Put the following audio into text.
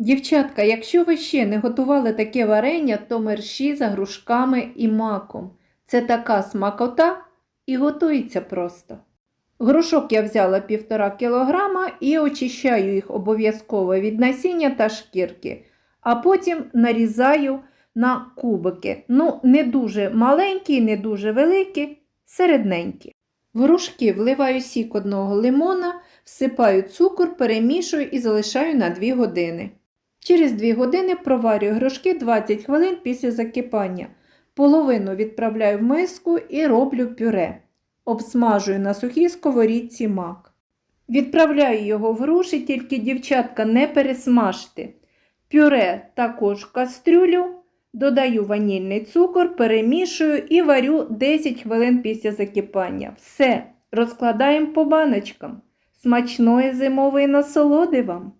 Дівчатка, якщо ви ще не готували таке варення, то мерші за грушками і маком. Це така смакота і готується просто. Грушок я взяла 1,5 кг і очищаю їх обов'язково від насіння та шкірки, а потім нарізаю на кубики. Ну, не дуже маленькі, не дуже великі, середненькі. В грушки вливаю сік одного лимона, всипаю цукор, перемішую і залишаю на 2 години. Через 2 години проварюю грушки 20 хвилин після закипання. Половину відправляю в миску і роблю пюре. Обсмажую на сухій сковорідці мак. Відправляю його в груші, тільки дівчатка не пересмажте. Пюре також в кастрюлю, додаю ванільний цукор, перемішую і варю 10 хвилин після закипання. Все, розкладаємо по баночкам. Смачної зимової насолоди вам!